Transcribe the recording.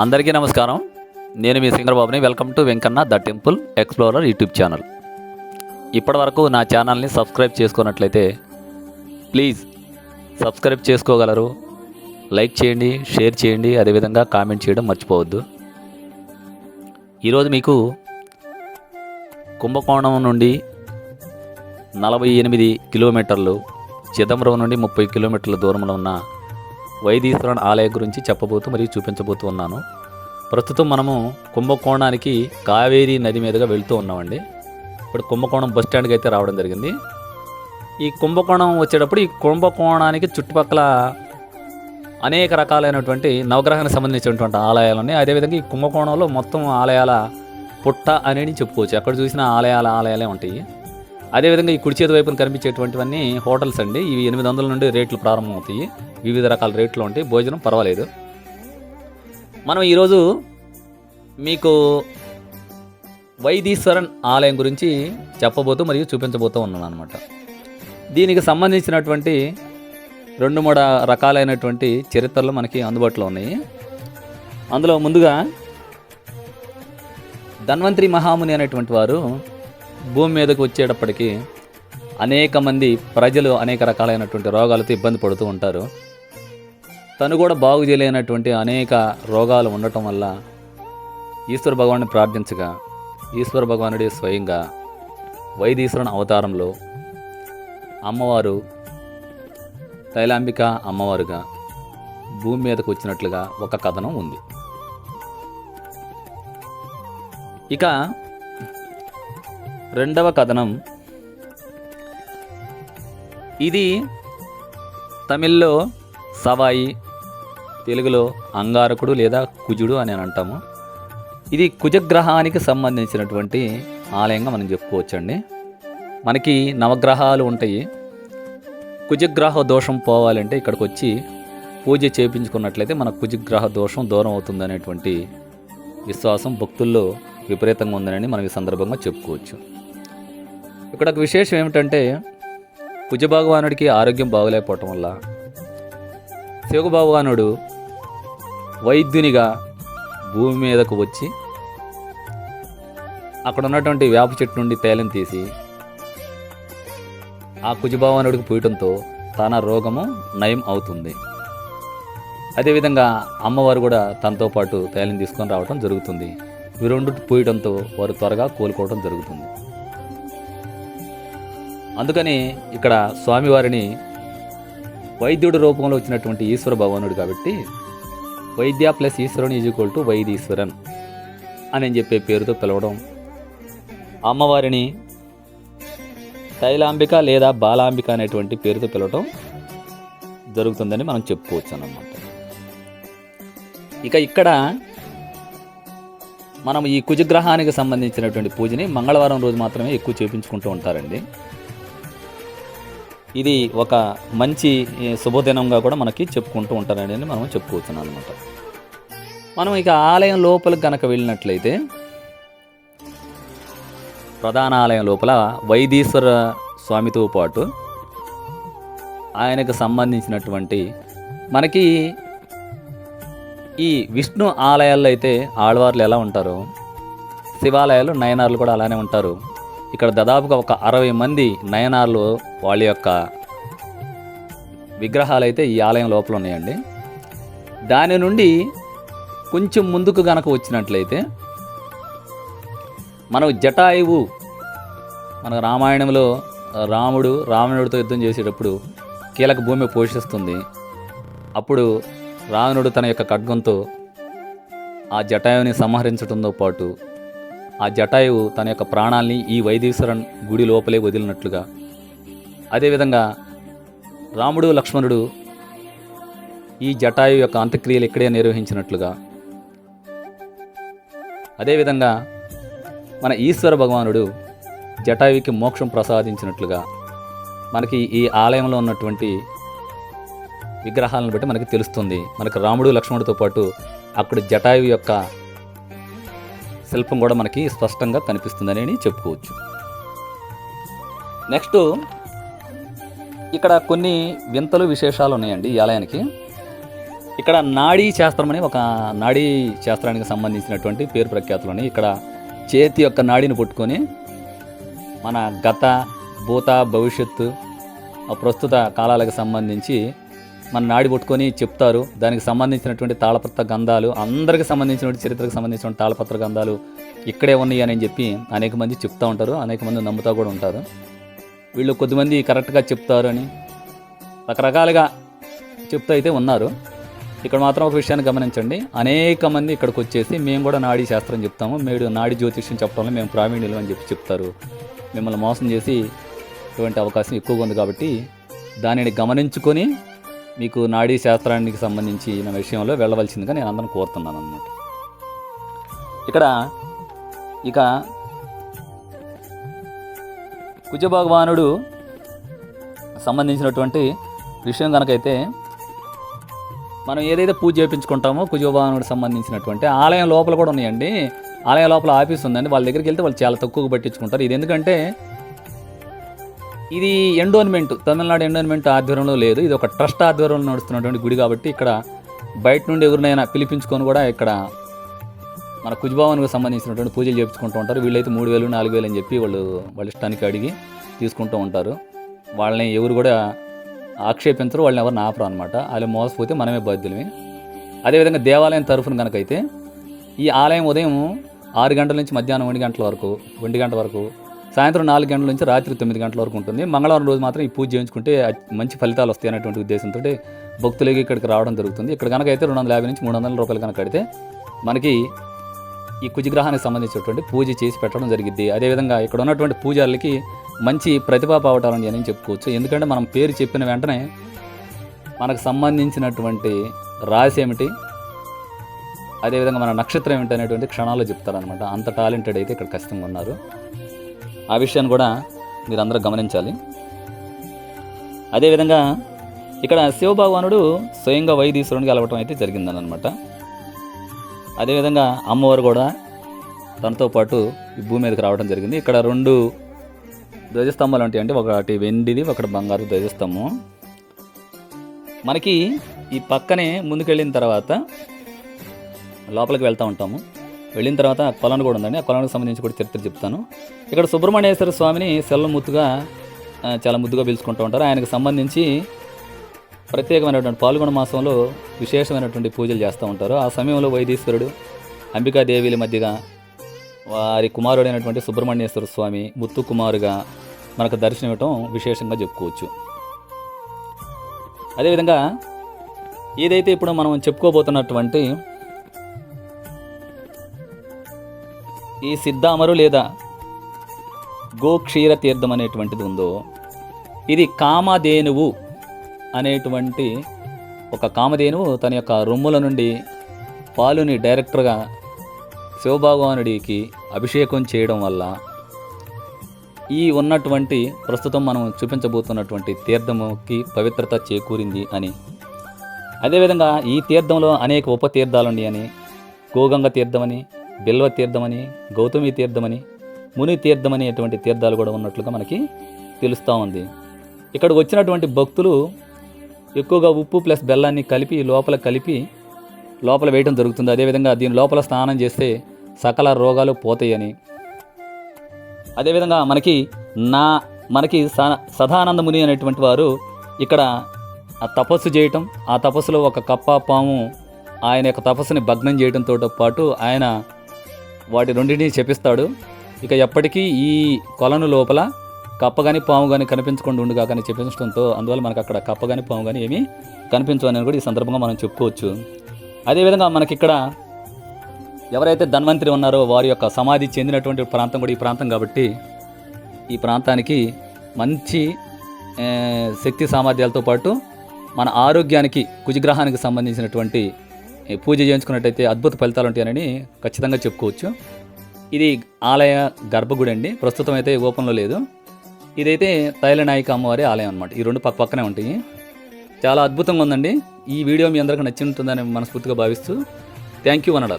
అందరికీ నమస్కారం. నేను మీ సింగరబాబుని. Welcome to Venkanna the temple explorer YouTube channel. ఇప్పటివరకు నా ఛానల్ని సబ్స్క్రైబ్ చేసుకున్నట్లయితే ప్లీజ్ సబ్స్క్రైబ్ చేసుకోగలరు. లైక్ చేయండి షేర్ చేయండి అదేవిధంగా కామెంట్ చేయడం మర్చిపోవద్దు. ఈరోజు మీకు కుంభకోణం నుండి నలభై ఎనిమిది కిలోమీటర్లు చిదంబరం నుండి ముప్పై కిలోమీటర్ల దూరంలో ఉన్న వైదీశ్వరన్ ఆలయం గురించి చెప్పబోతూ మరియు చూపించబోతూ ఉన్నాను. ప్రస్తుతం మనము కుంభకోణానికి కావేరీ నది మీదుగా వెళ్తూ ఉన్నామండి. ఇప్పుడు కుంభకోణం బస్ స్టాండ్కి అయితే రావడం జరిగింది. ఈ కుంభకోణం వచ్చేటప్పుడు ఈ కుంభకోణానికి చుట్టుపక్కల అనేక రకాలైనటువంటి నవగ్రహానికి సంబంధించినటువంటి ఆలయాలు ఉన్నాయి. అదేవిధంగా ఈ కుంభకోణంలో మొత్తం ఆలయాల పుట్ట అనేది చెప్పుకోవచ్చు. ఎక్కడ చూసినా ఆలయాల ఆలయాలే ఉంటాయి. అదేవిధంగా ఈ కుడి చేతి వైపున కనిపించేటువంటివన్నీ హోటల్స్ అండి. ఇవి ఎనిమిది వందల నుండి రేట్లు ప్రారంభమవుతాయి. వివిధ రకాల రేట్లు ఉంటాయి భోజనం పర్వాలేదు. మనం ఈరోజు మీకు వైదీశ్వరన్ ఆలయం గురించి చెప్పబోతూ మరియు చూపించబోతూ ఉన్నాను అనమాట దీనికి సంబంధించినటువంటి రెండు మూడు రకాలైనటువంటి చరిత్రలు మనకి అందుబాటులో ఉన్నాయి. అందులో ముందుగా ధన్వంతరి మహాముని అనేటువంటి వారు భూమి మీదకు వచ్చేటప్పటికి అనేక మంది ప్రజలు అనేక రకాలైనటువంటి రోగాలతో ఇబ్బంది పడుతూ ఉంటారు. తను కూడా బాగు చేయలేనటువంటి అనేక రోగాలు ఉండటం వల్ల ఈశ్వర భగవాన్ని ప్రార్థించగా ఈశ్వర భగవానుడి స్వయంగా వైదీశ్వరుని అవతారంలో అమ్మవారు తైలాంబిక అమ్మవారుగా భూమి మీదకు వచ్చినట్లుగా ఒక కథనం ఉంది. ఇక రెండవ కథనం. ఇది తమిళ్ళో సవాయి తెలుగులో అంగారకుడు లేదా కుజుడు అని అంటాము. ఇది కుజగ్రహానికి సంబంధించినటువంటి ఆలయంగా మనం చెప్పుకోవచ్చండి. మనకి నవగ్రహాలు ఉంటాయి. కుజగ్రహ దోషం పోవాలంటే ఇక్కడికి వచ్చి పూజ చేయించుకున్నట్లయితే మన కుజగ్రహ దోషం దూరం అవుతుంది అనేటువంటి విశ్వాసం భక్తుల్లో విపరీతంగా ఉందని మనం ఈ సందర్భంగా చెప్పుకోవచ్చు. ఇక్కడ ఒక విశేషం ఏమిటంటే కుజభగవానుడికి ఆరోగ్యం బాగలేకపోవటం వల్ల శివభగవానుడు వైద్యునిగా భూమి మీదకు వచ్చి అక్కడ ఉన్నటువంటి వేప చెట్టు నుండి తైలం తీసి ఆ కుజభావనుడికి పూయటంతో తన రోగము నయం అవుతుంది. అదేవిధంగా అమ్మవారు కూడా తనతో పాటు తైలం తీసుకొని రావడం జరుగుతుంది. ఇవి రెండు పూయడంతో వారు త్వరగా కోలుకోవడం జరుగుతుంది. అందుకని ఇక్కడ స్వామివారిని వైద్యుడి రూపంలో వచ్చినటువంటి ఈశ్వర భగవానుడు కాబట్టి వైద్య ప్లస్ ఈశ్వరుని ఈజ్ ఈక్వల్ టు వైదీశ్వరన్ అని చెప్పే పేరుతో పిలవడం. అమ్మవారిని తైలాంబిక లేదా బాలాంబిక అనేటువంటి పేరుతో పిలవడం జరుగుతుందని మనం చెప్పుకోవచ్చు అన్నమాట. ఇక ఇక్కడ మనం ఈ కుజగ్రహానికి సంబంధించినటువంటి పూజని మంగళవారం రోజు మాత్రమే ఎక్కువ చేపించుకుంటూ ఉంటారండి. ఇది ఒక మంచి శుభదినంగా కూడా మనకి చెప్పుకుంటూ ఉంటారని మనం చెప్పుకోవచ్చు అనమాట మనం ఇక ఆలయం లోపలికి కనుక వెళ్ళినట్లయితే ప్రధాన ఆలయం లోపల వైదీశ్వర స్వామితో పాటు ఆయనకు సంబంధించినటువంటి మనకి ఈ విష్ణు ఆలయాల్లో అయితే ఆళ్వార్లు ఎలా ఉంటారో? శివాలయాలు నయనార్లు కూడా అలానే ఉంటారు. ఇక్కడ దాదాపుగా ఒక అరవై మంది నయనార్లు వాళ్ళ యొక్క విగ్రహాలు అయితే ఈ ఆలయం లోపల ఉన్నాయండి. దాని నుండి కొంచెం ముందుకు గనక వచ్చినట్లయితే మనం జటాయువు మన రామాయణంలో రాముడు రావణుడితో యుద్ధం చేసేటప్పుడు కీలక భూమి పోషిస్తుంది. అప్పుడు రావణుడు తన యొక్క ఖడ్గంతో ఆ జటాయువుని సంహరించడంతో పాటు ఆ జటాయువు తన యొక్క ప్రాణాల్ని ఈ వైదీశ్వరన్ గుడి లోపలే వదిలినట్లుగా. అదేవిధంగా రాముడు లక్ష్మణుడు ఈ జటాయు యొక్క అంత్యక్రియలు ఇక్కడే నిర్వహించినట్లుగా. అదేవిధంగా మన ఈశ్వర భగవానుడు జటాయువుకి మోక్షం ప్రసాదించినట్లుగా మనకి ఈ ఆలయంలో ఉన్నటువంటి విగ్రహాలను బట్టి మనకి తెలుస్తుంది. మనకి రాముడు లక్ష్మణుడితో పాటు అక్కడ జటాయువు యొక్క శిల్పం కూడా మనకి స్పష్టంగా కనిపిస్తుందని చెప్పుకోవచ్చు. నెక్స్ట్ ఇక్కడ కొన్ని వింతలు విశేషాలు ఉన్నాయండి ఈ ఆలయానికి. ఇక్కడ నాడీ శాస్త్రం అని ఒక నాడీ శాస్త్రానికి సంబంధించినటువంటి పేరు ప్రఖ్యాతులు ఉన్నాయి. ఇక్కడ చేతి యొక్క నాడిని పుట్టుకొని మన గత భూత భవిష్యత్తు ప్రస్తుత కాలాలకు సంబంధించి మన నాడి పట్టుకొని చెప్తారు. దానికి సంబంధించినటువంటి తాళపత్ర గంధాలు అందరికి సంబంధించినటువంటి చరిత్రకు సంబంధించిన తాళపత్ర గంధాలు ఇక్కడే ఉన్నాయి అని చెప్పి అనేక మంది చెప్తూ ఉంటారు. అనేక మంది నమ్ముతూ కూడా ఉంటారు. వీళ్ళు కొద్దిమంది కరెక్ట్గా చెప్తారు అని రకరకాలుగా చెప్తూ అయితే ఉన్నారు. ఇక్కడ మాత్రం ఒక విషయాన్ని గమనించండి. అనేక మంది ఇక్కడికి వచ్చేసి మేము కూడా నాడీ శాస్త్రం చెప్తాము. మీరు నాడీ జ్యోతిష్యం చెప్పడంలో మేము ప్రావీణ్యులు అని చెప్పి చెప్తారు. మిమ్మల్ని మోసం చేసి ఇటువంటి అవకాశం ఎక్కువగా ఉంది కాబట్టి దానిని గమనించుకొని మీకు నాడీ శాస్త్రానికి సంబంధించిన విషయంలో వెళ్ళవలసిందిగా నేను అందరం కోరుతున్నాను అన్నమాట. ఇక్కడ ఇక కుజ భగవానుడు సంబంధించినటువంటి విషయం కనుకైతే మనం ఏదైతే పూజ చేయించుకుంటామో కుజభగవానుడికి సంబంధించినటువంటి ఆలయం లోపల కూడా ఉన్నాయండి. ఆలయం లోపల ఆఫీస్ ఉందండి. వాళ్ళ దగ్గరికి వెళ్తే వాళ్ళు చాలా తక్కువగా పట్టించుకుంటారు. ఇది ఎందుకంటే ఇది ఎండోన్మెంట్ తమిళనాడు ఎండోన్మెంట్ ఆధ్వర్యంలో లేదు. ఇది ఒక ట్రస్ట్ ఆధ్వర్యంలో నడుస్తున్నటువంటి గుడి కాబట్టి ఇక్కడ బయట నుండి ఎవరినైనా పిలిపించుకొని కూడా ఇక్కడ మన కుజభావానికి సంబంధించినటువంటి పూజలు చేపించుకుంటూ ఉంటారు. వీళ్ళైతే మూడు వేలు నాలుగు వేలు అని చెప్పి వాళ్ళు వాళ్ళ ఇష్టానికి అడిగి తీసుకుంటూ ఉంటారు. వాళ్ళని ఎవరు కూడా ఆక్షేపించరు వాళ్ళని ఎవరిని ఆపరు అనమాట వాళ్ళు మోసపోతే మనమే బాధ్యులమే. అదేవిధంగా దేవాలయం తరఫున కనుకైతే ఈ ఆలయం ఉదయం ఆరు గంటల నుంచి మధ్యాహ్నం ఒంటి గంటల వరకు ఒంటి గంట వరకు సాయంత్రం నాలుగు గంటల నుంచి రాత్రి తొమ్మిది గంటల వరకు ఉంటుంది. మంగళవారం రోజు మాత్రం ఈ పూజ చేయించుకుంటే మంచి ఫలితాలు వస్తాయి అనేటువంటి ఉద్దేశంతో భక్తులకి ఇక్కడికి రావడం జరుగుతుంది. ఇక్కడ కనుక అయితే రెండు వందల యాభై నుంచి మూడు వందల రూపాయలు కనుక కడితే మనకి ఈ కుజగ్రహానికి సంబంధించినటువంటి పూజ చేసి పెట్టడం జరిగింది అదేవిధంగా ఇక్కడ ఉన్నటువంటి పూజారులకి మంచి ప్రతిభా పావటాలని అని చెప్పుకోవచ్చు. ఎందుకంటే మనం పేరు చెప్పిన వెంటనే మనకు సంబంధించినటువంటి రాశి ఏమిటి అదేవిధంగా మన నక్షత్రం ఏమిటి అనేటువంటి క్షణాల్లో చెప్తారనమాట అంత టాలెంటెడ్ అయితే ఇక్కడ ఖచ్చితంగా ఉన్నారు. ఆ విషయాన్ని కూడా మీరందరూ గమనించాలి. అదేవిధంగా ఇక్కడ శివభగవానుడు స్వయంగా వైదీశ్వరునికి కలవటం అయితే జరిగిందనమాట. అదేవిధంగా అమ్మవారు కూడా తనతో పాటు ఈ భూమి మీదకి రావడం జరిగింది. ఇక్కడ రెండు ధ్వజస్తంభాలు ఉంటాయి అంటే ఒకటి వెండిది ఒకటి బంగారు ధ్వజస్తంభం. మనకి ఈ పక్కనే ముందుకెళ్ళిన తర్వాత లోపలికి వెళ్తూ ఉంటాము. వెళ్ళిన తర్వాత కొలను కూడా ఉందండి. ఆ కొలానికి సంబంధించి కూడా చరిత్ర చెప్తాను. ఇక్కడ సుబ్రహ్మణ్యేశ్వర స్వామిని సెల్లముత్తుగా చాలా ముద్దుగా పిలుచుకుంటూ ఉంటారు. ఆయనకు సంబంధించి ప్రత్యేకమైనటువంటి పాల్గొన మాసంలో విశేషమైనటువంటి పూజలు చేస్తూ ఉంటారు. ఆ సమయంలో వైదీశ్వరుడు అంబికాదేవిల మధ్యగా వారి కుమారుడైనటువంటి సుబ్రహ్మణ్యేశ్వర స్వామి ముత్తు కుమారుగా మనకు దర్శనం ఇవ్వటం విశేషంగా చెప్పుకోవచ్చు. అదేవిధంగా ఏదైతే ఇప్పుడు మనం చెప్పుకోబోతున్నటువంటి ఈ సిద్ధామరు లేదా గోక్షీర తీర్థం అనేటువంటిది ఉందో ఇది కామధేనువు అనేటువంటి ఒక కామధేనువు తన యొక్క రొమ్ముల నుండి పాలుని డైరెక్టర్గా శివభగవానుడికి అభిషేకం చేయడం వల్ల ఈ ఉన్నటువంటి ప్రస్తుతం మనం చూపించబోతున్నటువంటి తీర్థముకి పవిత్రత చేకూరింది అని. అదేవిధంగా ఈ తీర్థంలో అనేక ఉపతీర్థాలు ఉన్నాయి గోగంగ తీర్థమని బిల్వ తీర్థమని గౌతమి తీర్థమని ముని తీర్థం అనేటువంటి తీర్థాలు కూడా ఉన్నట్లుగా మనకి తెలుస్తూ ఉంది. ఇక్కడికి వచ్చినటువంటి భక్తులు ఎక్కువగా ఉప్పు ప్లస్ బెల్లాన్ని కలిపి లోపల కలిపి లోపల వేయడం జరుగుతుంది. అదేవిధంగా దీని లోపల స్నానం చేస్తే సకల రోగాలు పోతాయని. అదేవిధంగా మనకి నా మనకి స సదానందముని అనేటువంటి వారు ఇక్కడ ఆ తపస్సు చేయటం ఆ తపస్సులో ఒక కప్ప పాము ఆయన యొక్క తపస్సుని భగ్నం చేయడంతో పాటు ఆయన వాటి రెండింటిని చెప్పిస్తాడు. ఇక ఎప్పటికీ ఈ కొలను లోపల కప్ప కానీ పాము కానీ కనిపించకుండా ఉండుగా కానీ చెప్పించడంతో అందువల్ల మనకు అక్కడ కప్ప కానీ పాము కానీ ఏమీ కనిపించవు అని కూడా ఈ సందర్భంగా మనం చెప్పుకోవచ్చు. అదేవిధంగా మనకి ఇక్కడ ఎవరైతే ధన్వంతరి ఉన్నారో వారి యొక్క సమాధి చెందినటువంటి ప్రాంతం కూడా ఈ ప్రాంతం కాబట్టి ఈ ప్రాంతానికి మంచి శక్తి సామర్థ్యాలతో పాటు మన ఆరోగ్యానికి కుజగ్రహానికి సంబంధించినటువంటి పూజ చేయించుకున్నట్టయితే అద్భుత ఫలితాలు ఉంటాయని ఖచ్చితంగా చెప్పుకోవచ్చు. ఇది ఆలయ గర్భగుడి అండి. ప్రస్తుతం అయితే ఓపెన్లో లేదు. ఇదైతే తైలనాయక అమ్మవారి ఆలయం అనమాట ఈ రెండు పక్క పక్కనే ఉంటాయి. చాలా అద్భుతంగా ఉందండి. ఈ వీడియో మీ అందరికీ నచ్చి ఉంటుందని మనస్ఫూర్తిగా భావిస్తూ థ్యాంక్ యూ అనడారు